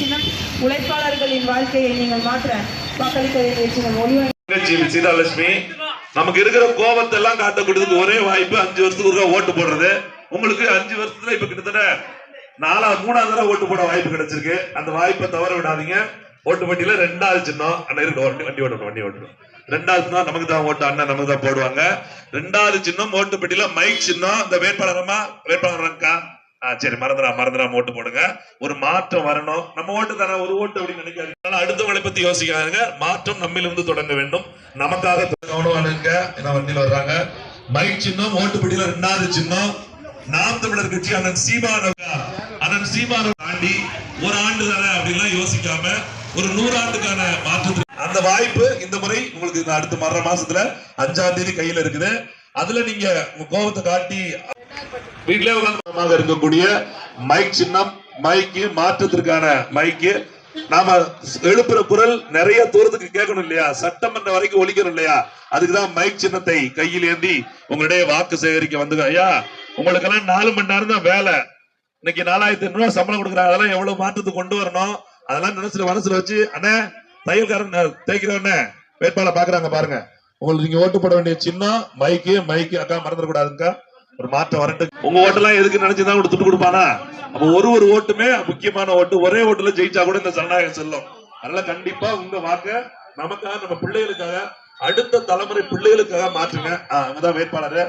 சின்னம் உழைப்பாளர்களின் வாழ்க்கையை நீங்கள் மாற்ற வாக்களிக்க வேண்டிய சின்னம் சீதாலட்சுமி நமக்கு இருக்கிற கோபத்தை எல்லாம் காட்டக்கூடியதுக்கு ஒரே வாய்ப்பு அஞ்சு வருஷத்துக்கு ஒருக்கா ஓட்டு போடுறது. உங்களுக்கு அஞ்சு வருஷத்துல இப்ப கிட்டத்தட்ட நாலாவது மூணாவது தடவை ஓட்டு போட வாய்ப்பு கிடைச்சிருக்கு. அந்த வாய்ப்பை தவற விடாதீங்க. ஓட்டு வண்டியில ரெண்டாவது சின்னம். அண்ணா இருக்கு வண்டி வண்டி ஓட்டணும் வண்டி ஓட்டணும். ரெண்டாவது சின்னம் நமக்கு தான் ஓட்டு அண்ணன் நமக்கு தான் போடுவாங்க. ரெண்டாவது சின்னம் ஓட்டு பெட்டியில மைக் சின்னம். இந்த வேட்பாளர் அம்மா வேட்பாளர் சரி மறந்துடா மறந்துடா ஓட்டு போடுங்க. ஒரு மாற்றம் வரணும். நம்ம ஓட்டு தானே ஒரு ஓட்டு அப்படின்னு நினைக்காது அடுத்தவங்களை பத்தி யோசிக்காதுங்க. மாற்றம் நம்மிலிருந்து தொடங்க வேண்டும். நமக்காக கவனமானுங்க என்ன வண்டியில் வர்றாங்க. மைக் சின்னம் ஓட்டுப்படியில ரெண்டாவது சின்னம். நாம் தமிழர் கட்சி அண்ணன் சீமான் அண்ணன் சீமான் தாண்டி ஒரு ஆண்டு தானே அப்படின்லாம் யோசிக்காம ஒரு நூறாண்டுக்கான மாற்றத்துக்கு அந்த வாய்ப்பு இந்த முறை உங்களுக்கு இந்த அடுத்த மற மாசத்துல அஞ்சாம் தேதி கையில இருக்குது. அதுல நீங்க கோபத்தை காட்டி வீட்டிலே உட்கார்ந்து இருக்கக்கூடிய மைக் சின்னம் மைக்கு மாற்றத்திற்கான மைக்கு நாம எழுப்புற குரல் நிறைய தூரத்துக்கு கேட்கணும் இல்லையா? சட்டமன்ற வரைக்கும் ஒழிக்கணும் இல்லையா? அதுக்குதான் மைக் சின்னத்தை கையில் ஏந்தி உங்களுடைய வாக்கு சேகரிக்க வந்துங்க. ஐயா உங்களுக்கெல்லாம் நாலு மணி நேரம் தான் வேலை. இன்னைக்கு நாலாயிரத்தி ஐநூறு ரூபாய் சம்பளம் கொடுக்குறாங்க. அதெல்லாம் எவ்வளவு மாற்றத்துக்கு கொண்டு வரணும்? அதெல்லாம் நினைச்சுல மனசுல வச்சு அண்ணே தையல்காரன் தேய்க்கிறவண்ணே வேட்பாளர் பாக்குறாங்க பாருங்க. உங்களுக்கு நீங்க ஓட்டு போட வேண்டிய சின்னம் மைக்கு மைக்கு அக்கா மறந்துடக்கூடாதுங்கக்கா. ஒரு மாற்றம் வரட்டும். உங்க ஓட்டெல்லாம் எதுக்கு நினைச்சுதான் கூட துட்டு கொடுப்பானா? அப்ப ஒரு ஒரு ஓட்டுமே முக்கியமான ஓட்டு. ஒரே ஓட்டுல ஜெயிச்சா கூட இந்த ஜனநாயகம் செல்லும். அதனால கண்டிப்பா உங்க வாக்க நமக்காக நம்ம பிள்ளைகளுக்காக அடுத்த தலைமுறை பிள்ளைகளுக்காக மாற்றுங்க. அங்கதான் வேட்பாளர்.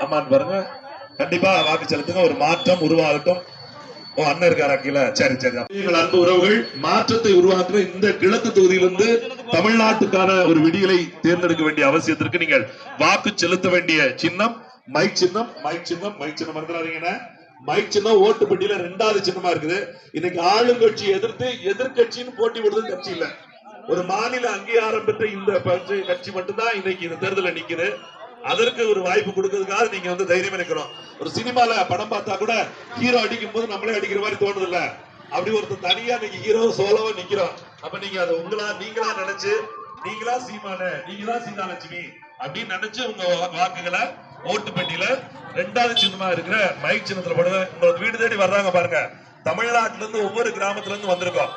அம்மான்னு பாருங்க. கண்டிப்பா வாக்கு செலுத்துங்க. ஒரு மாற்றம் உருவாகட்டும். ஓ அண்ணன் இருக்காரா கீழே? சரி சரி. எங்கள் அன்பு உறவுகள் மாற்றத்தை உருவாக்குற இந்த கிழக்கு தொகுதியிலிருந்து தமிழ்நாட்டுக்கான ஒரு விடியலை தேர்ந்தெடுக்க வேண்டிய அவசியத்திற்கு நீங்கள் வாக்கு செலுத்த வேண்டிய சின்னம் மைக் சின்னம் மைக் சின்னம் மைக் சின்னம் மறந்துடாதீங்கண்ணே மைக் சின்னம் ஓட்டு பெட்டியில ரெண்டாவது சின்னமா இருக்குது. இன்னைக்கு ஆளுங்கட்சி எதிர்த்து எதிர்கட்சின்னு போட்டி விடுறது கட்சி இல்ல. ஒரு மாநில அங்கீகாரம் பெற்ற இந்த கட்சி மட்டும்தான் இன்னைக்கு இந்த தேர்தலில் நிக்குது. அதற்கு ஒரு வாய்ப்பு கொடுக்கறதுக்காக நீங்க வந்து தைரியம் இருக்கிறோம் ஒரு சினிமால படம் பார்த்தா கூட ஹீரோ அடிக்கும் போது நம்மளே அடிக்கிற மாதிரி தோணுது இல்ல? அப்படி ஒருத்தர் தனியா நீங்க ஹீரோ சோலோவா நிக்கிறோம். அப்ப நீங்க அதை உங்களா நீங்களா நினைச்சு நீங்களா சீமான நீங்களா சீதாலட்சுமி அப்படின்னு நினைச்சு உங்க வாக்குகளை ஓட்டு பெட்டியில ரெண்டாவது சின்னமா இருக்கிற மைக் சின்னத்துல போடுங்க உங்களுக்கு வீடு தேடி வர்றாங்க பாருங்க. தமிழ்நாட்டுல இருந்து ஒவ்வொரு கிராமத்துல இருந்து வந்திருக்கோம்.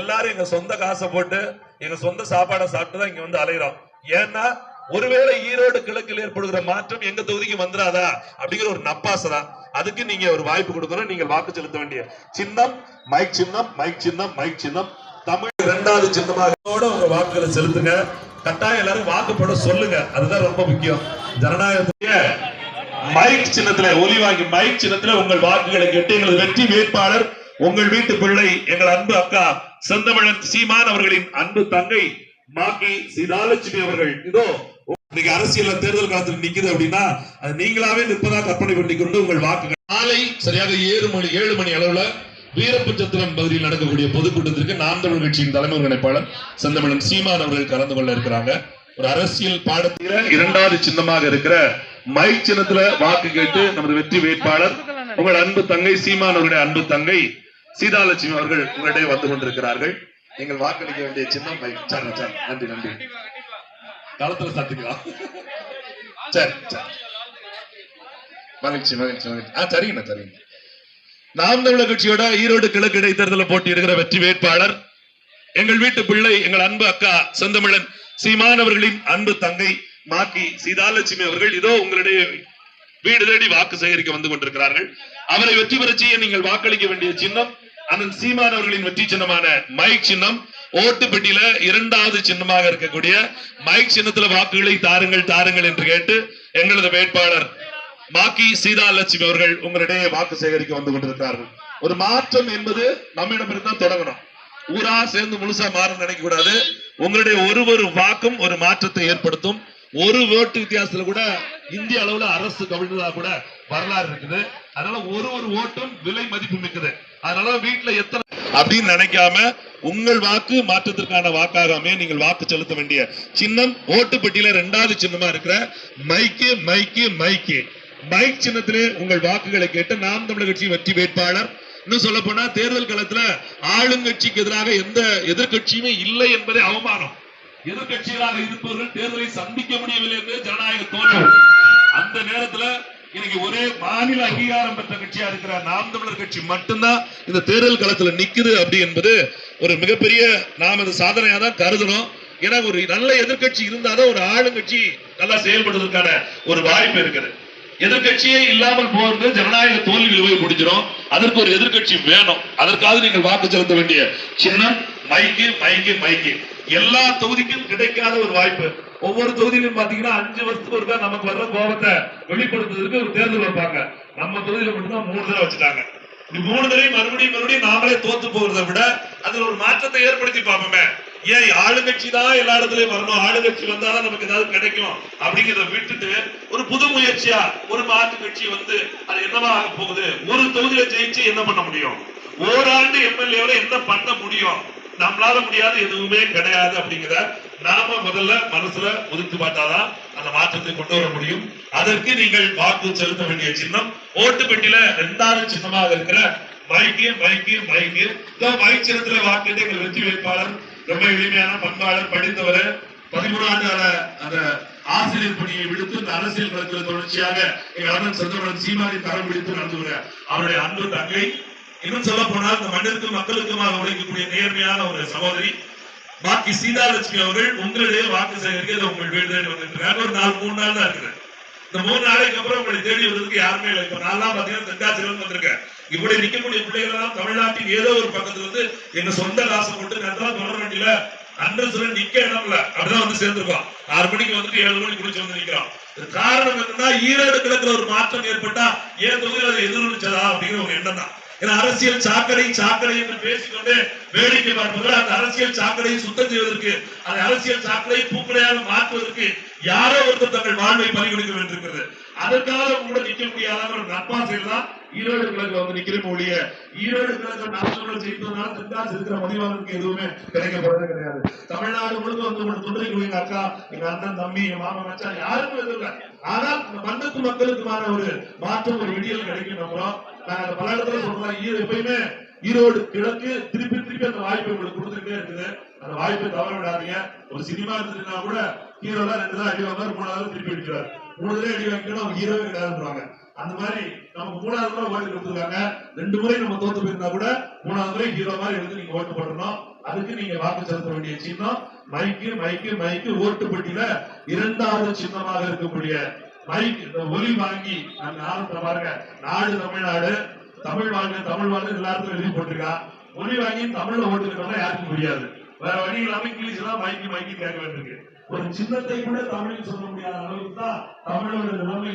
எல்லாரும் எங்க சொந்த காசை போட்டு எங்க சொந்த சாப்பாடை சாப்பிட்டு தான் இங்க வந்து அலைகிறோம் ஏன்னா ஒருவேளை ஈரோடு கிழக்கில் ஏற்படுகிற மாற்றம் எங்க தொகுதிக்கு வந்துடாதா அப்படிங்கிற ஒரு நப்பாசை தான். அதுக்கு நீங்க ஒரு வாய்ப்பு கொடுக்கணும். நீங்கள் வாக்கு செலுத்த வேண்டிய சின்னம் மைக் சின்னம் மைக் சின்னம் மைக் சின்னம். தமிழ் இரண்டாவது சின்னமாக. உங்க வாக்குகளை செலுத்துங்க. கட்டாயம் எல்லாரும் வாக்கு போட சொல்லுங்க. அதுதான் ரொம்ப முக்கியம். ஜனநாயகத்துடைய மைக் சின்னத்துல ஒலி வாங்கி மைக் சின்னத்துல உங்கள் வாக்குகளை கேட்டு எங்களது வெற்றி வேட்பாளர் உங்கள் வீட்டு பிள்ளை எங்கள் அன்பு அக்கா செந்தமிழன் சீமான் அவர்களின் அன்பு தங்கை மாக்கி சீதாலட்சுமி அவர்கள். இதோ இன்னைக்கு அரசியல தேர்தல் காலத்தில் நிக்குது அப்படின்னா அது நீங்களாவே நிற்பதா கற்பனை பண்ணிக்கொண்டு உங்கள் வாக்குகள். நாளை சரியாக ஏழு மணி ஏழு மணி அளவுல வீரப்பச்சத்திரம் பகுதியில் நடக்கக்கூடிய பொதுக்கூட்டத்திற்கு நாம் தமிழ் கட்சியின் தலைமை ஒருங்கிணைப்பாளர் செந்தமிழன் சீமான் அவர்கள் கலந்து கொள்ள இருக்கிறாங்க. ஒரு அரசியல் பாடத்தில இரண்டாவது சின்னமாக இருக்கிற மை சின்னத்துல வாக்கு கேட்டு நமது வெற்றி வேட்பாளர் உங்கள் அன்பு தங்கை சீமான் அவருடைய அன்பு தங்கை சீதாலட்சுமி அவர்கள் உங்களிடையே வந்து கொண்டிருக்கிறார்கள். நீங்கள் வாக்களிக்க வேண்டிய சின்னம் மை நன்றி நன்றி. களத்துல சாத்திக்கலாம். சரி சரி. மகிழ்ச்சி மகிழ்ச்சி மகிழ்ச்சி. ஆ சரிங்கண்ணா சரிங்க நாம் தமிழர் கட்சியோட ஈரோடு கிழக்கு இடைத்தேர்தலில் போட்டியிடுகிற வெற்றி வேட்பாளர் எங்கள் வீட்டு பிள்ளை எங்கள் அன்பு அக்கா செந்தமிழன் சீமான் அவர்களின் அன்பு தங்கை மாக்கி சீதாலட்சுமி அவர்கள் இதோ உங்களுடைய வீடு தேடி வாக்கு சேகரிக்க வந்து கொண்டிருக்கிறார்கள். அவரை வெற்றி பெற செய்ய நீங்கள் வாக்களிக்க வேண்டிய சின்னம் அண்ணன் சீமான் அவர்களின் வெற்றி சின்னமான மைக் சின்னம் ஓட்டு பெட்டியில இரண்டாவது சின்னமாக இருக்கக்கூடிய மைக் சின்னத்துல வாக்குகளை தாருங்கள் தாருங்கள் என்று கேட்டு எங்களது வேட்பாளர் மாக்கி சீதாலட்சுமி அவர்கள் உங்களிடையே வாக்கு சேகரிக்க வந்து கொண்டிருக்கிறார்கள். ஒரு மாற்றம் என்பது நம்மிடமிருந்து தான் தொடங்கணும். ஊரா சேர்ந்து முழுசா மாறும் நினைக்க கூடாது உங்களுடைய ஒரு ஒரு வாக்கும் ஒரு மாற்றத்தை ஏற்படுத்தும். ஒரு ஓட்டு வித்தியாசத்துல கூட இந்திய அளவுல அரசு கவிழ்ந்ததா கூட வரலாறு இருக்குது. அதனால ஒரு ஒரு ஓட்டும் விலை மதிப்பு மிக்கது. அதனால வீட்டுல எத்தனை அப்படின்னு நினைக்காம உங்கள் வாக்கு மாற்றத்திற்கான வாக்காகாமே நீங்கள் வாக்கு செலுத்த வேண்டிய சின்னம் ஓட்டு பெட்டியில ரெண்டாவது சின்னமா இருக்கிற மைக்கு மைக்கு மைக்கு. மைக் சின்னத்திலே உங்கள் வாக்குகளை கேட்டு நாம் தமிழக கட்சி வெற்றி வேட்பாளர் இன்னும் சொல்ல போனா தேர்தல் களத்துல ஆளுங்கட்சிக்கு எதிராக எந்த எதிர்க்கட்சியுமே இல்லை என்பதே அவமானம். எதிர்கட்சிகளாக இருப்பவர்கள் தேர்தலை சந்திக்க முடியவில்லை என்று ஜனநாயக தோன்றும் அந்த நேரத்துல இன்னைக்கு ஒரே மாநில அங்கீகாரம் பெற்ற கட்சியா இருக்கிற நாம் தமிழர் கட்சி மட்டும்தான் இந்த தேர்தல் களத்துல நிக்குது அப்படி என்பது ஒரு மிகப்பெரிய நாம் இது சாதனையா தான் கருதணும். ஏன்னா ஒரு நல்ல எதிர்க்கட்சி இருந்தாதான் ஒரு ஆளுங்கட்சி நல்லா செயல்படுவதற்கான ஒரு வாய்ப்பு இருக்குது. எதிர்க்கட்சியே இல்லாமல் போகிறது ஜனநாயக தோல்வி போய் முடிஞ்சிடும். அதற்கு ஒரு எதிர்கட்சி வேணும். அதற்காக நீங்கள் வாக்கு செலுத்த வேண்டிய சின்னம் மைக்கு மைக்கு மைக்கு. எல்லா தொகுதிக்கும் கிடைக்காத ஒரு வாய்ப்பு. ஒவ்வொரு தொகுதியிலும் பாத்தீங்கன்னா அஞ்சு வருஷத்துக்கு ஒருக்கா நமக்கு வர்ற கோபத்தை வெளிப்படுத்துறதுக்கு ஒரு தேர்தல் வைப்பாங்க. நம்ம தொகுதியில மட்டும்தான் மூணு தடவை வச்சுட்டாங்க. இப்படி மூணு தடவை மறுபடியும் மறுபடியும் நாமளே தோத்து போறதை விட அதுல ஒரு மாற்றத்தை ஏற்படுத்தி பார்ப்போமே. ஏன் ஆளுங்கட்சி தான் எல்லா இடத்துலயும் வரணும்? ஆளுங்கட்சி வந்தாதான் நமக்கு ஏதாவது கிடைக்கும். அப்படிங்கிறத விட்டுட்டு ஒரு புது முயற்சியா ஒரு மாற்று கட்சி வந்து அது என்னவா ஆக போகுது? ஒரு தொகுதியில ஜெயிச்சு என்ன பண்ண முடியும்? ஓராண்டு எம்எல்ஏவில என்ன பண்ண முடியும்? நம்மளால முடியாது எதுவுமே கிடையாது அப்படிங்கிற நாம முதல்ல மனசுல ஒதுக்கி பார்த்தாதான் அந்த மாற்றத்தை கொண்டு வர முடியும். அதற்கு நீங்கள் வாக்கு செலுத்த வேண்டிய சின்னம் ஓட்டு பெட்டியில இரண்டாவது சின்னமாக இருக்கிற மைக்கு மைக்கு மைக்கு மைக் சின்னத்துல வாக்கிட்டு எங்கள் வெற்றி வேட்பாளர் ரொம்ப எளிமையான பண்பாளர் படித்தவர். பதிமூணு ஆண்டு அந்த ஆசிரியர் பணியை விடுத்து இந்த அரசியல் களத்தில் தொடர்ச்சியாக எங்கள் அண்ணன் சந்திரன் தரம் பிடித்து நடந்து வர அவருடைய அன்பு தங்கை. இன்னும் சொல்ல போனால் இந்த மண்ணிற்கும் மக்களுக்குமாக உழைக்கக்கூடிய நேர்மையான ஒரு சகோதரி. பாக்கி சீதாலட்சுமி அவர்கள் உங்களிடையே வாக்கு சேகரிக்க உங்கள் வீடு தேடி வந்துட்டு ஒரு நாலு மூணு நாள் தான் இருக்கிறேன் இந்த மூணு நாளைக்கு அப்புறம் உங்களை தேடி வருவதற்கு யாருமே இல்லை. இப்ப நான்லாம் பாத்தீங்கன்னா தென்காசியிலிருந்து வந்திருக்கேன். இப்படி நிற்கக்கூடிய பிள்ளைகள் தமிழ்நாட்டின் ஏதோ ஒரு பக்கத்துல இருந்து எங்க சொந்த காசை போட்டு நல்லா தொடர வண்டியில அண்ணன் சொல்ல நிக்க இடம்ல அப்படிதான் வந்து சேர்ந்துருக்கோம். ஆறு மணிக்கு வந்துட்டு ஏழு மணிக்கு குடிச்சு வந்து நிக்கிறோம். இதுக்கு காரணம் என்னன்னா ஈரோடு கிழக்குல ஒரு மாற்றம் ஏற்பட்டா ஏன் தொகுதியில் அதை எதிரொலிச்சதா அப்படிங்கிற ஒரு எண்ணம் தான். ஏன்னா அரசியல் சாக்கடை சாக்கடை என்று பேசிக்கொண்டு வேடிக்கை பார்ப்பது அந்த அரசியல் சாக்கடையை சுத்தம் செய்வதற்கு அந்த அரசியல் சாக்கடை பூக்கடையாக மாற்றுவதற்கு யாரோ ஒருத்தர் தங்கள் வாழ்வை பறிகொடுக்க வேண்டியிருக்கிறது. அதற்காக கூட நிற்க முடியாத ஒரு நட்பாசையில் தான் ஈரோடு கிழக்கு வந்து நிக்கிறோம் ஒழிய ஈரோடு கிழக்கு நாட்கள் ஜெயிப்பதனால தென்காசி இருக்கிற மதிவாளனுக்கு எதுவுமே கிடைக்கப்படுறது கிடையாது. தமிழ்நாடு முழுக்க வந்து உங்களோட துணைக்கு எங்க அக்கா எங்க அண்ணன் தம்பி எங்க மாமா மச்சா யாருக்கும் எதுவும் ஆனா ஆனால் மண்ணுக்கு மக்களுக்குமான ஒரு மாற்றம் ஒரு விடியல் கிடைக்கும் நம்புறோம் நாங்க அந்த பல இடத்துல சொல்றோம் ஈரோ எப்பயுமே ஈரோடு கிழக்கு திருப்பி திருப்பி அந்த வாய்ப்பை உங்களுக்கு கொடுத்துட்டே இருக்குது. அந்த வாய்ப்பை தவற விடாதீங்க. ஒரு சினிமா இருந்துச்சுன்னா கூட ஹீரோ தான் ரெண்டு தான் அடி வாங்குவார் மூணாவது திருப்பி அடிக்கிறார் மூணு தான் அடி வாங்கிக்கணும் அவங்க ஹீரோவே கிடையாதுன்றாங்க அந்த மாதிரி நமக்கு மூணாவது முறை ஓட்டு கொடுத்துருக்காங்க. ரெண்டு முறை நம்ம தோத்து போயிருந்தா கூட மூணாவது முறை ஹீரோ மாதிரி எடுத்து நீங்க ஓட்டு போடணும் அதுக்கு நீங்க வாக்கு செலுத்த வேண்டிய சின்னம் மைக்கு மைக்கு மைக்கு ஓட்டு பெட்டியில இரண்டாவது சின்னமாக இருக்கக்கூடிய மைக் இந்த ஒலி வாங்கி நாங்க ஆரம்பத்துல பாருங்க நாடு தமிழ்நாடு தமிழ் வாழ்க தமிழ் வாழ்க எல்லாருக்கும் எழுதி போட்டிருக்கான் ஒலி வாங்கி தமிழ்ல ஓட்டு கேட்டோம்னா யாருக்கும் முடியாது வேற வழி இல்லாம இங்கிலீஷ் தான் மைக்கு கேட்க வேண்டியிருக்கு. ஒரு சின்னத்தை கூட தமிழில் சொல்ல முடியாத அளவுக்கு தான் தமிழோட நிலைமை.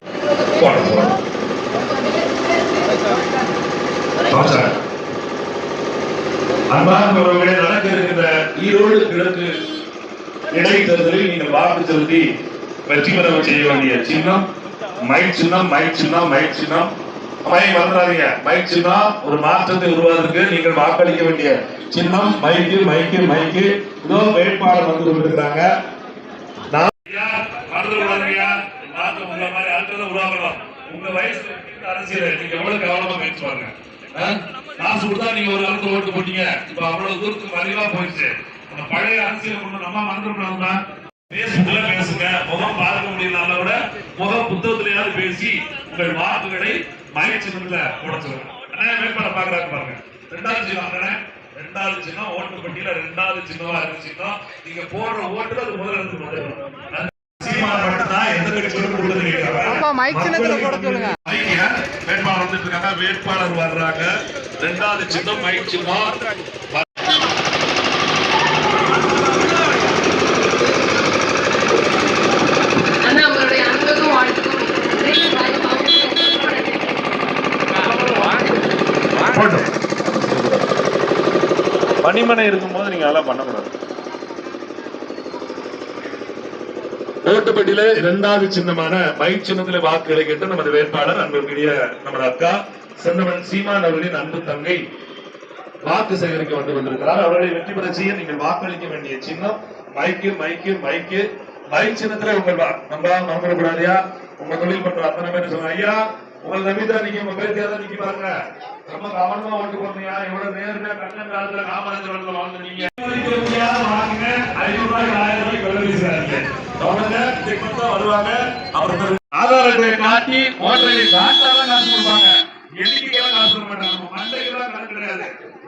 அன்பார்ந்தவர்களே நடக்க இருக்கிற ஈரோடு கிழக்கு இடைத்தேர்தலில் நீங்கள் வாக்கு செலுத்தி வெற்றி பெற செய்ய வேண்டிய சின்னம் மைக் சின்னம் மைக் சின்னம் மைக் சின்னம். மைக் வந்துடாதீங்க மைக் சின்னம் ஒரு மாற்றத்தை உருவாவதற்கு நீங்கள் வாக்களிக்க வேண்டிய சின்னம் மைக்கு மைக்கு மைக்கு. இதோ வேட்பாளர் வந்து கொண்டிருக்கிறாங்க நான் மறந்து விடாதீங்க மாற்றம் உங்களை மாதிரி ஆட்களை உருவாக்கணும் உங்க வயசுல இருக்கிற அரசியல் நீங்க எவ்வளவு கவனமா பேச்சு பாருங்க ஆ? காசு கொடுத்தா நீங்க ஒரு காலத்துல ஓட்டு போட்டீங்க. இப்ப அவ்வளவு தூரத்துக்கு மறைவா போயிடுச்சு. அந்த பழைய அரசியல் கொண்டு நம்ம மறந்துடணும்னா பேசுங்கள பேசுங்க. முகம் பார்க்க முடியலனால விட முகம் புத்தகத்திலேயாவது பேசி உங்கள் வாக்குகளை மய சின்னத்துல போட சொல்லுங்க. அண்ணா வேட்பாளர் பாக்குறாங்க பாருங்க. ரெண்டாவது சின்னம் ரெண்டாவது சின்னம் ஓட்டு பட்டியல ரெண்டாவது சின்னமா இருக்கு சின்னம். நீங்க போடுற ஓட்டுல அது முதல் இடத்துக்கு வந்துடும் மைக் வேட்பாளர் வந்துட்டு இருக்காங்க. வேட்பாளர் வர்றாங்க. ரெண்டாவது சின்னம் போட்டோம் பணிமனை இருக்கும்போது நீங்க அதெல்லாம் பண்ணக்கூடாது. ஓட்டுப்பட்டியில இரண்டாவது சின்னமான மைக் சின்னத்துல வாக்குகளை கேட்டு நமது வேட்பாளர் அன்புக்குரிய நமது அக்கா செந்தமன் சீமான் அவர்களின் அன்பு தங்கை வாக்கு சேகரிக்க வந்து வந்திருக்கிறார் அவர்களை வெற்றி பெற செய்ய நீங்கள் வாக்களிக்க வேண்டிய சின்னம் மைக்கு மைக்கு மைக்கு மைக் சின்னத்துல உங்கள் வா- நம்ம உங்க தொழில் பண்ற அத்தனை பேர் சொன்ன ஐயா உங்கள் நம்பிதான் நீங்க உங்க பேர் தேர்தல் நிக்க பாருங்க ரொம்ப கவனமா ஓட்டு போறீங்க இவ்வளவு நேர்மையா கண்ணன் காலத்துல காமராஜர் வாழ்ந்துனீங்க வாங்குங்க ஐநூறு ரூபாய் ஆயிரம் ரூபாய்க்கு வெள்ள வீசுறாங்க வருவாங்க அவர் ஆதார் அட்டையை காட்டி ஓட்டரை காட்டாதான் காசு கொடுப்பாங்க எண்ணிக்கையெல்லாம் காசு கொடுக்க மாட்டாங்க நம்ம மண்டைக்கெல்லாம் கணக்கு கிடையாது.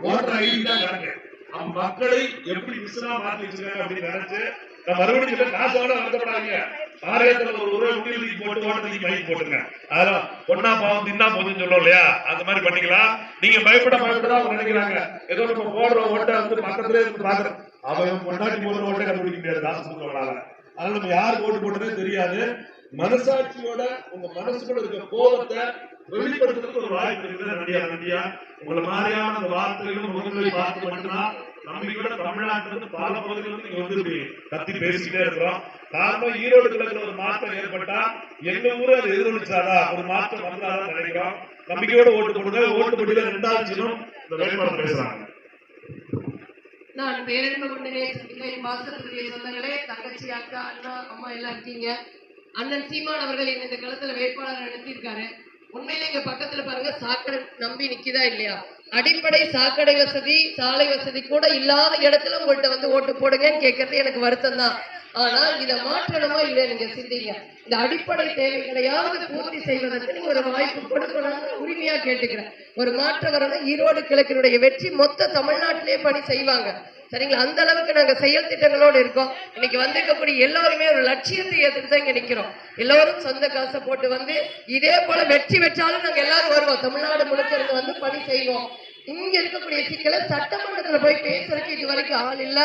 ஓட்டர் ஐடி தான் கணக்கு. நம்ம மக்களை எப்படி மிஸ்னா மாத்தி வச்சிருக்காங்க அப்படின்னு நினைச்சு நான் மறுபடியும் காசோட வருத்தப்படாதீங்க ஒரு உருவ போட்டு போட்டுங்க. அதெல்லாம் ஒன்னா பாவம் தின்னா போதுன்னு சொல்லுவோம் இல்லையா? அந்த மாதிரி பண்ணிக்கலாம். நீங்க பயப்பட பயப்பட அவங்க நினைக்கிறாங்க. ஏதோ நம்ம போடுற ஓட்டை வந்து பக்கத்துல இருந்து பாக்குறோம் அவன் பொண்டாட்டி போடுற ஓட்டை கண்டுபிடிக்க முடியாது. காசு அதனால நம்ம ஓட்டு போட்டதே தெரியாது. மனசாட்சியோட உங்க மனசுக்குள்ள இருக்க கோபத்தை வெளிப்படுத்துறதுக்கு ஒரு வாய்ப்பு இருக்குது நடியா நடியா உங்களை மாதிரியான அந்த வார்த்தைகளும் முகங்களை பார்த்து மட்டும்தான் நம்ம கூட தமிழ்நாட்டிலிருந்து பல பகுதியில இருந்து இங்க வந்து கத்தி பேசிக்கிட்டே இருக்கிறோம். காரணம் ஈரோடு கிழக்குல ஒரு மாற்றம் ஏற்பட்டா எங்க ஊர் அதை எதிரொலிச்சாதா? ஒரு மாற்றம் வந்தாதான் நினைக்கிறோம். நம்பிக்கையோட ஓட்டு போடுங்க. ஓட்டு போட்டியில ரெண்டாவது சின்னம் இந்த வேட்பாளர் பேசுறாங்க. நான் பேரன்பு முன்னரே மாசத்துக்குரிய சொந்தங்களே தங்கச்சி அக்கா அண்ணா அம்மா எல்லாம் இருக்கீங்க. அண்ணன் சீமான் அவர்கள் என்ன இந்த களத்துல வேட்பாளர் நடத்தியிருக்காரு உண்மையில இங்க பக்கத்துல பாருங்க சாக்கடை நம்பி நிக்குதா இல்லையா? அடிப்படை சாக்கடை வசதி சாலை வசதி கூட இல்லாத இடத்துல உங்கள்கிட்ட வந்து ஓட்டு போடுங்கன்னு கேட்கறது எனக்கு வருத்தம் தான் ஆனா இத மாற்றணுமா இல்லையா நீங்க சிந்திங்க? இந்த அடிப்படை தேவைகளையாவது பூர்த்தி செய்வதற்கு நீங்க ஒரு வாய்ப்பு கொடுக்கணும்னு உரிமையா கேட்டுக்கிறேன். ஒரு மாற்றம் வரணும். ஈரோடு கிழக்கினுடைய வெற்றி மொத்த தமிழ்நாட்டிலே பணி செய்வாங்க. சரிங்களா? அந்த அளவுக்கு நாங்க செயல் திட்டங்களோடு இருக்கோம். இன்னைக்கு வந்திருக்கக்கூடிய எல்லாருமே ஒரு லட்சியத்தை ஏற்றுட்டு தான் இங்க நிக்கிறோம். எல்லாரும் சொந்த காசை போட்டு வந்து இதே போல வெற்றி பெற்றாலும் நாங்க எல்லாரும் வருவோம். தமிழ்நாடு முழுக்க இருந்து வந்து பணி செய்வோம். இங்க இருக்கக்கூடிய சிக்கலை சட்டமன்றத்தில் போய் பேசுறதுக்கு இது வரைக்கும் ஆள் இல்ல.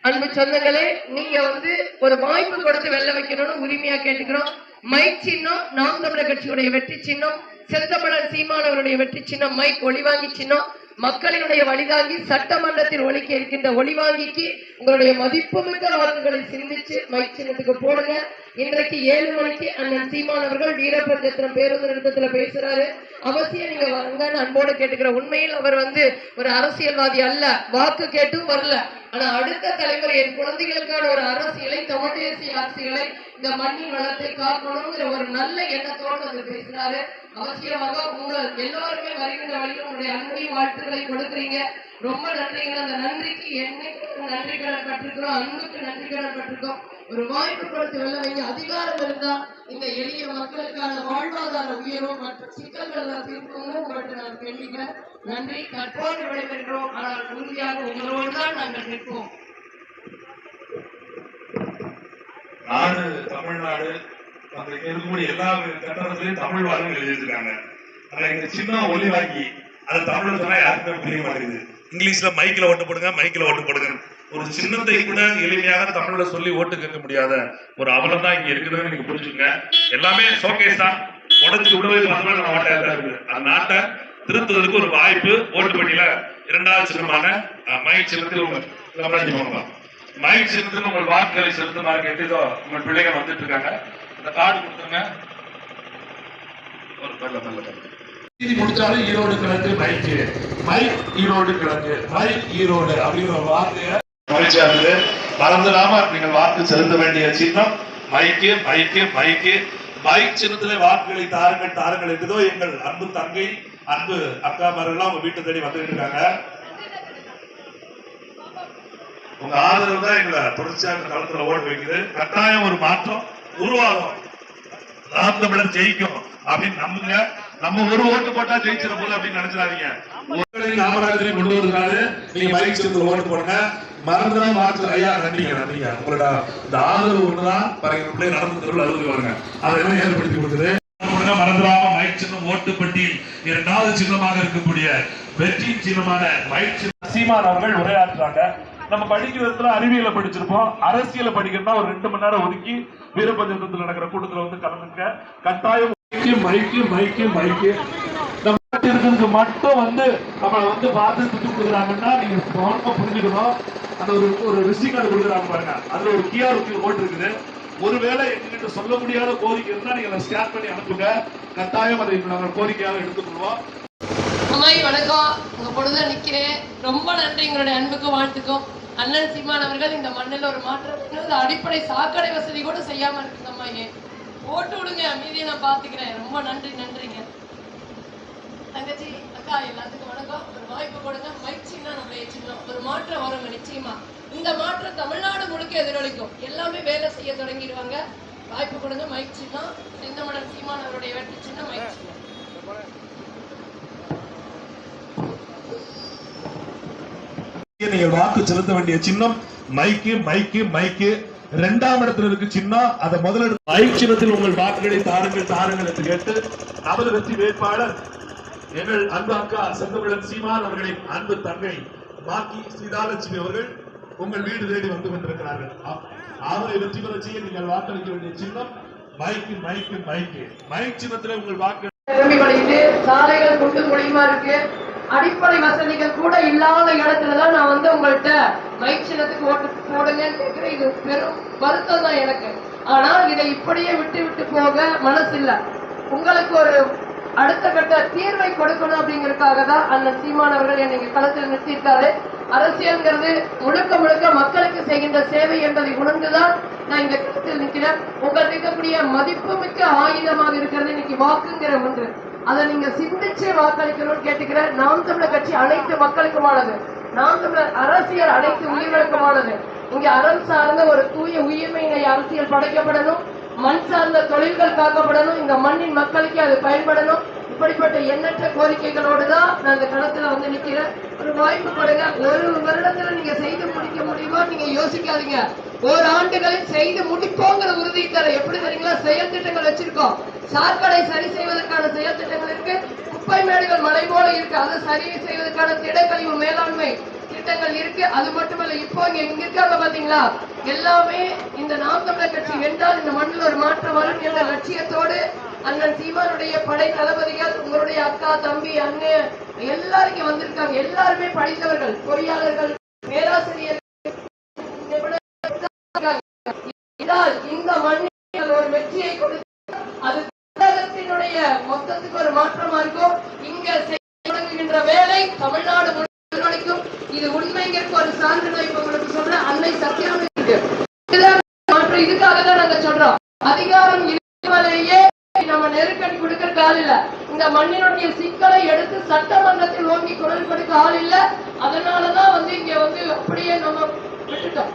அன்பு சொந்தங்களே நீங்க வந்து ஒரு வாய்ப்பு கொடுத்து வெல்ல வைக்கணும்னு உரிமையா கேட்டுக்கிறோம். மைக் சின்னம் நாம் தமிழர் கட்சியுடைய வெற்றி சின்னம். செந்தமிழர் சீமானவருடைய வெற்றி சின்னம். மைக் ஒளிவாங்கி சின்னம். மக்களினுடைய வழிதாங்கி சட்டமன்றத்தில் ஒழிக்க இருக்கின்ற ஒளிவாங்கிக்கு உங்களுடைய மதிப்புமிக்க வாக்குகளை சிந்திச்சு மைச்சினத்துக்கு போடுங்க. இன்றைக்கு ஏழு மணிக்கு அண்ணன் சீமான் அவர்கள் வீரபஞ்சத்திரம் பேருந்து நிறுத்தத்துல பேசுறாரு. அவசியம் நீங்க வாங்கன்னு அன்போடு கேட்டுக்கிற உண்மையில் அவர் வந்து ஒரு அரசியல்வாதி அல்ல. வாக்கு கேட்டும் வரல. ஆனா அடுத்த தலைமுறை என் குழந்தைகளுக்கான ஒரு அரசியலை தமிழ் தேசிய அரசியலை இந்த மண்ணின் வளத்தை காக்கணுங்கிற ஒரு நல்ல எண்ணத்தோடு வந்து பேசுறாரு. அவசியமாக உங்கள் எல்லாருமே வருகின்ற வழியில் உங்களுடைய அன்பையும் வாழ்த்துக்களை கொடுக்குறீங்க. ரொம்ப நன்றிங்க. அந்த நன்றிக்கு என்னைக்கு நன்றி கடன் பட்டிருக்கிறோம். அன்புக்கு நன்றி கடன் பட்டிருக்கோம் ஒரு வாய்ப்பு கொடுத்து வெல்ல வைங்க அதிகாரம் இருந்தா இந்த எளிய மக்களுக்கான வாழ்வாதார உயர்வும் மற்றும் சிக்கல்கள் தீர்க்கவும் உங்கள்கிட்ட நான் கேள்விக்கிறேன் நன்றி. கற்போடு விடைபெறுகிறோம். ஆனால் உறுதியாக உங்களோடு தான் நாங்கள் நிற்போம். நாடு தமிழ்நாடு அந்த இருக்கக்கூடிய எல்லா கட்டணத்திலையும் தமிழ் வாழ்வு எழுதியிருக்காங்க ஆனா இங்க சின்ன ஒளி வாங்கி அது தமிழ்ல சொன்னா யாருக்குமே புரிய மாட்டேங்குது. இங்கிலீஷ்ல மைக்ல ஓட்டு போடுங்க மைக்ல ஓட்டு போடுங்க ஒரு சின்னத்தை கூட எளிமையாக தமிழ்ல சொல்லி ஓட்டு கேட்க முடியாத ஒரு அவலம் தான் இங்க இருக்குதுன்னு நீங்க புரிஞ்சுக்கங்க. எல்லாமே ஷோகேஸ் தான். உடச்சு விடுவது பார்த்தோம்னா நம்ம நாட்டை தான் இருக்குது. அந்த நாட்டை திருத்துவதற்கு ஒரு வாய்ப்பு ஓட்டு பட்டியல இரண்டாவது சின்னமான அஹ், மைக் சின்னத்தில் உங்க கமலாஜி போகலாம் மைக் சின்னத்தில் உங்கள் வாக்குகளை செலுத்துமாறு கேட்டதோ உங்கள் பிள்ளைங்க வந்துட்டு இருக்காங்க. கார்டு கொடுத்துருங்க. ஒரு நல்ல நல்ல இது முடிச்சாலும் ஈரோடு கிழக்கு மைக்கு மைக் ஈரோடு கிழக்கு மைக் ஈரோடு அப்படிங்கிற ஒரு வார்த்தையை மகிழ்ச்சியா இருந்தது மறந்துடாம நீங்கள் வாக்கு செலுத்த வேண்டிய சின்னம். மைக்கு மைக்கு மைக்கு மைக் சின்னத்திலே வாக்குகளை தாருங்கள் தாருங்கள் என்றதோ எங்கள் அன்பு தங்கை அன்பு அக்காமாரெல்லாம் உங்க வீட்டை தேடி வந்துட்டு இருக்காங்க உங்க ஆதரவு தான் எங்களை தொடர்ச்சியா இந்த களத்துல ஓட வைக்குது. கட்டாயம் ஒரு மாற்றம். உருவாகும். நாம் தமிழர் ஜெயிக்கும். அப்படின்னு நம்புங்க. நம்ம ஒரு ஓட்டு போட்டா ஜெயிச்சிட போல அப்படின்னு நினைச்சிடாதீங்க. காமராஜரை கொண்டு வருகிறாரு நீங்க மைக் சேர்ந்து ஓட்டு போடுங்க. மறந்துதான் மாற்று ஐயா நன்றிங்க நன்றிங்க உங்களோட இந்த ஆதரவு ஒண்ணுதான். பிள்ளை நடந்து தெருவில் அழுது பாருங்க. அதெல்லாம் ஏற்படுத்தி கொடுக்குது மறந்துடாம மைக் சின்னம் ஓட்டு பட்டியல் இரண்டாவது சின்னமாக இருக்கக்கூடிய வெற்றி சின்னமான மைக் சின்னம். சீமான் அவர்கள் உரையாற்றுறாங்க. நம்ம படிக்கிறதுல அறிவியலை படிச்சிருப்போம். அரசியலை படிக்கணும்னா ஒரு ரெண்டு மணி நேரம் ஒதுக்கி வீரபஞ்சத்துல நடக்கிற கூட்டத்துல வந்து கலந்துக்க. கட்டாயம் மைக்கு மைக்கு மைக்கு மைக்கு. மட்டும் வந்து நம்மளை வந்து பார்த்து திட்டு கொடுக்குறாங்கன்னா நீங்க கவனமா புரிஞ்சுக்கணும். அந்த ஒரு ஒரு ரிசிக் கார்டு கொடுக்குறாங்க பாருங்க. அதுல ஒரு கிஆர் ஓட்டு இருக்குது ஒருவேளை எங்ககிட்ட சொல்ல முடியாத கோரிக்கை இருந்தா நீங்க அதை ஸ்கேன் பண்ணி அனுப்புங்க. கட்டாயம் அதை நாங்கள் கோரிக்கையாக எடுத்துக்கொள்வோம். அம்மாயி வணக்கம். உங்க பொழுதுல நிக்கிறேன். ரொம்ப நன்றி எங்களுடைய அன்புக்கும் வாழ்த்துக்கும். அண்ணன் சீமான் அவர்கள் இந்த மண்ணில் ஒரு மாற்றம் அடிப்படை சாக்கடை வசதி கூட செய்யாம இருக்குது அம்மாயே. போட்டு விடுங்க மீதியை நான் பாத்துக்கிறேன் ரொம்ப நன்றி நன்றிங்க. தங்கச்சி அக்கா எல்லாத்துக்கும் வணக்கம். ஒரு வாய்ப்பு கொடுங்க. மயிற்சின்னா நம்ம சின்னம் ஒரு மாற்றம் வருங்க நிச்சயமா. இந்த மாற்றம் தமிழ்நாடு முழுக்க எதிரொலிக்கும். எல்லாமே வேலை செய்ய தொடங்கிடுவாங்க. வாய்ப்பு கொடுங்க மயிற்சின்னா சின்னம் செந்தமடன் சீமான் அவருடைய வெற்றி சின்னம் மயிற்சி சின்னம் நீங்கள் வாக்கு செலுத்த வேண்டிய சின்னம் மைக்கு மைக்கு மைக்கு. இரண்டாம் இடத்துல இருக்கு சின்னம். அதை முதலிட மைக் சின்னத்தில் உங்கள் வாக்குகளை தாருங்கள் தாருங்கள் என்று கேட்டு நமது வெற்றி வேட்பாளர் எங்கள் அன்பு அக்கா செந்தமிழன் சீமான் அவர்களின் அன்பு தங்கை மாக்கி சீதாலட்சுமி அவர்கள் உங்கள் வீடு தேடி வந்து கொண்டிருக்கிறார்கள். அவரை வெற்றி பெற செய்ய நீங்கள் வாக்களிக்க வேண்டிய சின்னம் மைக்கு மைக்கு மைக்கு. மைக் சின்னத்தில் உங்கள் வாக்கு சாலைகள் குண்டு குழியுமா இருக்கு? அடிப்படை வசதிகள் கூட இல்லாத இடத்துலதான் நான் வந்து உங்கள்கிட்ட மைக் சின்னத்துக்கு ஓட்டு போடுங்கன்னு கேட்கிறேன் இது பெரும் வருத்தம் தான் எனக்கு. ஆனால் இதை இப்படியே விட்டு விட்டு போக மனசு உங்களுக்கு ஒரு அடுத்த கட்ட தீர்வை கொடுக்கணும் அப்படிங்கறதுக்காக தான் அண்ணன் சீமான் அவர்கள் என்னை களத்தில் நிறுத்தியிருக்காரு. அரசியல்ங்கிறது முழுக்க முழுக்க மக்களுக்கு செய்கின்ற சேவை என்பதை உணர்ந்துதான் நான் இந்த களத்தில் நிற்கிறேன். உங்களுக்கு இருக்கக்கூடிய மதிப்புமிக்க ஆயுதமாக இருக்கிறது இன்னைக்கு வாக்குங்கிற ஒன்று. அதை நீங்க சிந்திச்சு வாக்களிக்கணும்னு கேட்டுக்கிறேன். நாம் தமிழர் கட்சி அனைத்து மக்களுக்குமானது. நாம் தமிழர் அரசியல் அனைத்து உயிர்களுக்குமானது. இங்க அறம் சார்ந்த ஒரு தூய உயிர்மையினை அரசியல் படைக்கப்படணும். மண் சார்ந்த தொழில்கள் காக்கப்படணும். இந்த மண்ணின் மக்களுக்கு அது பயன்படணும். இப்படிப்பட்ட எண்ணற்ற கோரிக்கைகளோடு தான் நான் இந்த களத்துல வந்து நிக்கிறேன். ஒரு வாய்ப்பு கொடுங்க. ஒரு வருடத்துல நீங்க செய்து முடிக்க முடியுமா நீங்க யோசிக்காதீங்க. ஒரு ஆண்டுகளில் செய்து முடிப்போங்கிற உறுதி தர எப்படி தெரியுங்களா? செயல் திட்டங்கள் வச்சிருக்கோம். சாக்கடை சரி செய்வதற்கு குப்பை மலை போல இருக்கு. அதை சரி செய்வதற்கான திடக்கழிவு மேலாண்மை திட்டங்கள் இருக்கு. அது மட்டுமல்ல இப்போ இங்க இங்க இருக்காங்க பாத்தீங்களா? எல்லாமே இந்த நாம் தமிழர் கட்சி வென்றால் இந்த மண்ணில் ஒரு மாற்றம் வரும் என்ற லட்சியத்தோடு அண்ணன் சீமானுடைய படை தளபதிகள் உங்களுடைய அக்கா தம்பி அண்ணன் எல்லாரும் வந்திருக்காங்க. எல்லாருமே படித்தவர்கள் பொறியாளர்கள் பேராசிரியர்கள். இந்த மண்ணில் ஒரு வெற்றியை கொடுத்து அது தமிழகத்தினுடைய மொத்தத்துக்கு ஒரு மாற்றமா இருக்கும்? என்ற வேலை தமிழ்நாடு முழுவதும் இது உண்மைங்கிறதுக்கு ஒரு சான்று இப்ப உங்களுக்கு சொல்றேன். அன்னை சத்தியாமி மாற்றம் இதுக்காக தான் நாங்க சொல்றோம். அதிகாரம் இருப்பதையே நம்ம நெருக்கடி கொடுக்கறதுக்கு ஆள் இல்ல. இந்த மண்ணினுடைய சிக்கலை எடுத்து சட்டமன்றத்தில் ஓங்கி குரல் கொடுக்க ஆள் இல்ல. அதனாலதான் வந்து இங்க வந்து அப்படியே நம்ம விட்டுட்டோம்.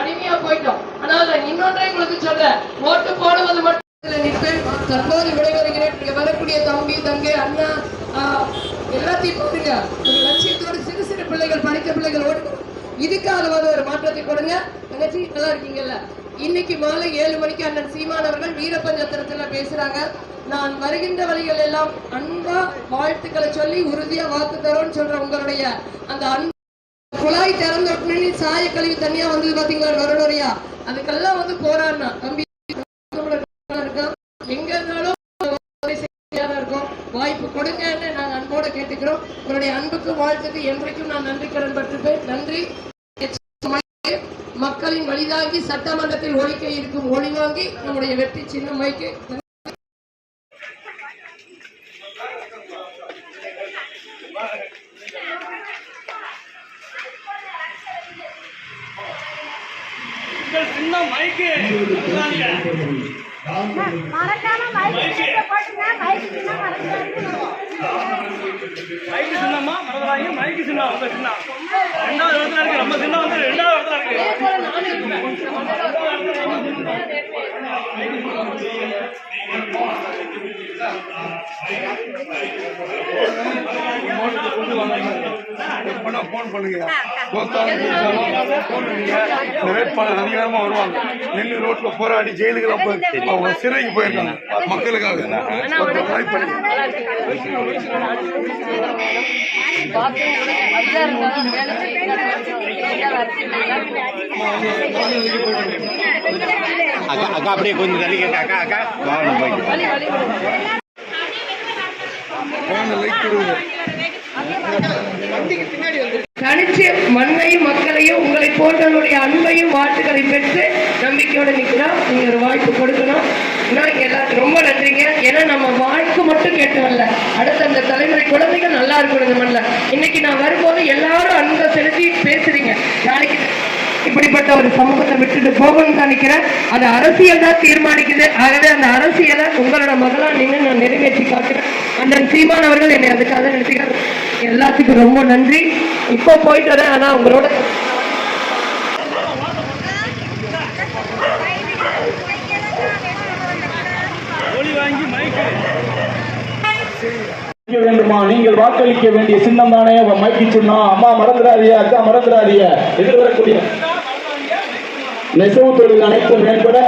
அடிமையா போயிட்டோம். ஆனால் நான் இன்னொன்றை உங்களுக்கு சொல்றேன். ஓட்டு போடுவது மட்டும் தற்போது விடைபெறுகிறேன். இங்க வரக்கூடிய தம்பி தங்கை அண்ணா எல்லாத்தையும் பாருங்க ஒரு லட்சியத்தோடு சிறு சிறு பிள்ளைகள் படித்த பிள்ளைகள் ஓட்டு இதுக்காகவாது ஒரு மாற்றத்தை கொடுங்க தங்கச்சி நல்லா இருக்கீங்கல்ல? இன்னைக்கு மாலை ஏழு மணிக்கு அண்ணன் சீமானவர்கள் அவர்கள் பேசுறாங்க. நான் வருகின்ற வழிகள் எல்லாம் அன்பா வாழ்த்துக்களை சொல்லி உறுதியா வாக்கு தரோன்னு சொல்ற உங்களுடைய அந்த அன்பு குழாய் திறந்த உடனே சாய கழிவு தனியா வந்தது பாத்தீங்களா வருடோரியா அதுக்கெல்லாம் வந்து போராடினா தம்பி எங்க இருந்தாலும் இருக்கும். வாய்ப்பு கொடுங்கன்னு நான் அன்போட கேட்டுக்கிறோம். உங்களுடைய அன்புக்கு வாழ்த்துக்கு என்றைக்கும் நான் நன்றி கடன் பட்டிருப்பேன். நன்றி. மக்களின் வழிதாகி சட்டமன்றத்தில் ஒழிக்க இருக்கும் ஒளி வாங்கி நம்முடைய வெற்றி சின்ன வைக்க மைக்கு அதுதாங்க. மறக்காம மைக் போட்டுங்க. மைக் சின்ன மறக்காம மைக்கு சின்னமா மறந்துடாதீங்க. மைக்கு சின்னம் உங்க சின்னம் ரெண்டாவது இடத்துல இருக்கு நம்ம சின்னம் வந்து ரெண்டாவது இடத்துல இருக்கு. போன் பண்ணுங்க. போன் பண்ணுங்க இந்த வேட்பாளர் அதிகாரமா வருவாங்க. நின்று ரோட்ல போராடி ஜெயிலுக்கு போய் அவங்க சிறைக்கு போயிருக்காங்க. மக்களுக்காக. அக்கா அக்கா அப்படியே கொஞ்சம் தள்ளி கேட்க அக்கா அக்கா. வாங்க போய்க்கு போன லைக் கொடுங்க தனிச்சு மண்ணையும் மக்களையும் உங்களை போன்றவருடைய அன்பையும் வாழ்த்துக்களை பெற்று நம்பிக்கையோட நிற்கிறோம். நீங்க ஒரு வாய்ப்பு கொடுக்கணும். நான் இங்க எல்லாருக்கும் ரொம்ப நன்றிங்க. ஏன்னா நம்ம வாழ்க்கை மட்டும் கேட்டு வரல அடுத்த அந்த தலைமுறை குழந்தைகள் நல்லா இருக்கணும் இந்த மண்ணில். இன்னைக்கு நான் வரும்போது எல்லாரும் அன்பை செலுத்தி பேசுறீங்க. நாளைக்கு இப்படிப்பட்ட ஒரு சமூகத்தை விட்டுட்டு போகணும்னு தான் நினைக்கிறேன். அது அரசியல் தான் தீர்மானிக்குது. ஆகவே அந்த அரசியலை உங்களோட மகளா நின்று நான் நிறைவேற்றி காட்டுறேன். அந்த சீமானவர்கள் என்னை அதுக்காக நினைச்சுக்கிறார் எல்லாத்துக்கும் ரொம்ப நன்றி. இப்போ போயிட்டு வரேன் ஆனால் உங்களோட வேண்டுமா? நீங்கள் வாக்களிக்க வேண்டிய சின்னம் தானே? மைக்கு சின்னம் அம்மா மறந்துடாதியா அக்கா மறந்துடாதியா எதிர்வரக்கூடிய நெசவு தொழில் அனைத்தும் மேம்பட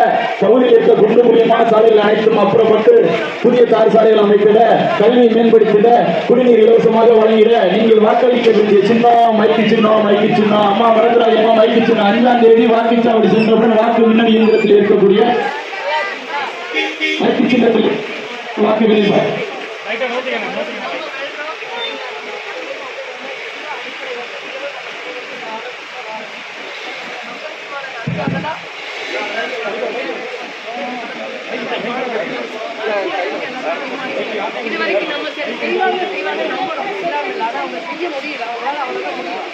பகுதியில் இருக்க குண்டு மூலியமான சாலைகள் அனைத்தும் அப்புறப்பட்டு புதிய தார் சாலைகள் அமைத்திட கல்வியை மேம்படுத்திட குடிநீர் இலவசமாக வழங்கிட நீங்கள் வாக்களிக்க வேண்டிய சின்னம் மைக்கு சின்னம் மைக்கு சின்னம் அம்மா மறந்துடாதீங்க அம்மா மைக்கு சின்னம் அஞ்சாம் தேதி வாக்குச்சாவடி சென்றவுடன் வாக்கு மின்னணு இயந்திரத்தில் இருக்கக்கூடிய மைக்கு சின்னத்தில் வாக்கு வெளிப்பாடு ரைட்டா நோட்டிக்கணும் நோட்டிக்கணும் இது வரைக்கும் நம்ம சரி செய்வாங்க செய்வாங்க. நம்பணும் இல்லாமல் ஆனா அவங்க செய்ய முடியல. அவங்களால அவ்வளவுதான் முடியும்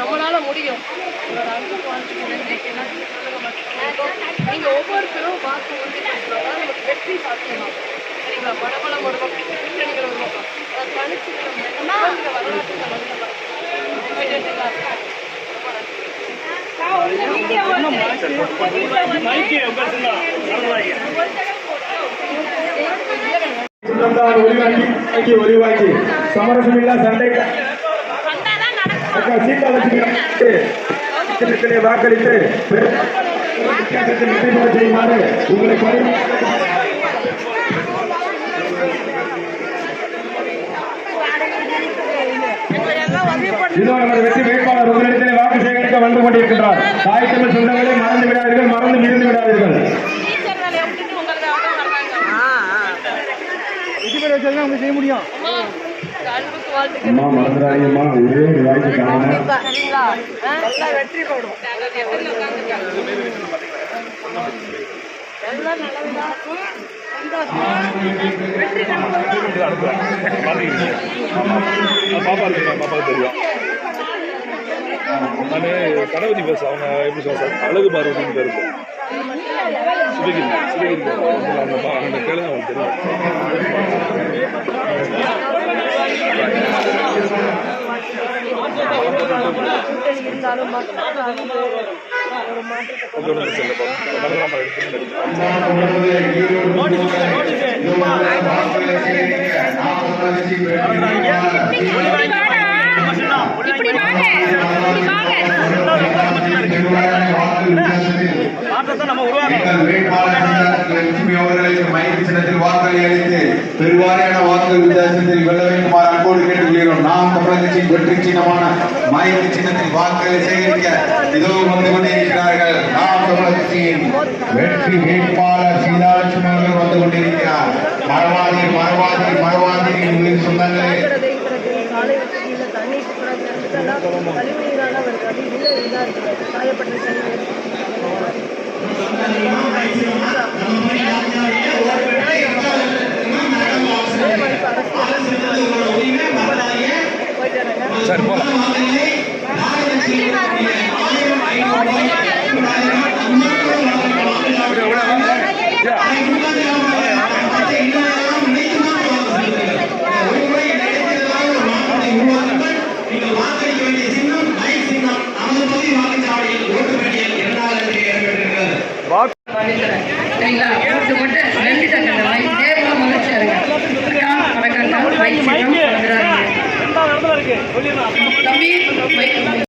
நம்மளால முடியும். உங்களோட அன்பு வாழ்த்துக்கு நன்றி எல்லாத்தையும் சொல்லுங்க மக்கள். நீங்க ஒவ்வொருத்தரும் வாக்கு வந்து நமக்கு வெற்றி சாத்தியமாகும் சரிங்களா? படபலம் ஒரு பக்கம் கூட்டணிகள் ஒரு பக்கம். அதை தனிச்சு நம்ம வந்துடலாம் மைக்கு உங்க சின்ன மறந்துடாதீங்க சின்னம்தான் ஒளிவாக்கி வாங்கி ஒளிவாக்கி சண்டை. அக்கா வாக்களித்து செய்யுமாறு உங்களை இதோ நமது வெற்றி வேட்பாளர் உங்களிடத்திலே வாக்கு சேகரிக்க வந்து கொண்டிருக்கின்றார். தாய் தமிழ் சொந்தங்களை மறந்து விடாதீர்கள் மறந்து மிகுந்து விடாதீர்கள். அன்புக்கு வாழ்த்துக்கள் அம்மா மறந்துடாதீங்கம்மா. ஒரே ஒரு வாய்ப்பு வெற்றி போடும். பாப்பா இருக்கு பாப்பா தெரியும். நான் கணபதி பேச அவங்க எப்படி சொல்றாங்க? அழகு பார்வதினு பேர் இருக்கு. சிவகிரி அந்த பா- அவங்களுக்கு தெரியும் இருந்தாலும் மக்கள் இப்படி வாங்க இப்படி வாங்க பெருவாரியான வாக்குகள் வித்தியாசத்தில் வெல்ல வேண்டுமாறு அன்போடு கேட்டுக்கொள்கிறோம் நாம் தமிழக கட்சியின் வெற்றி சின்னமான சின்னத்தில் வாக்குகளை சேகரிக்க இதோ வந்து கொண்டிருக்கிறார்கள் நாம் தமிழக கட்சியின் வெற்றி வேட்பாளர் சீதாலட்சுமி அவர்கள் வந்து கொண்டிருக்கிறார் மரவாதி மரவாதி மரவாதி சொந்தங்களே சுத்தமாக கழிவு நீரால் அவருக்கு இல்லை இதாக இருக்குது காயப்பட்ட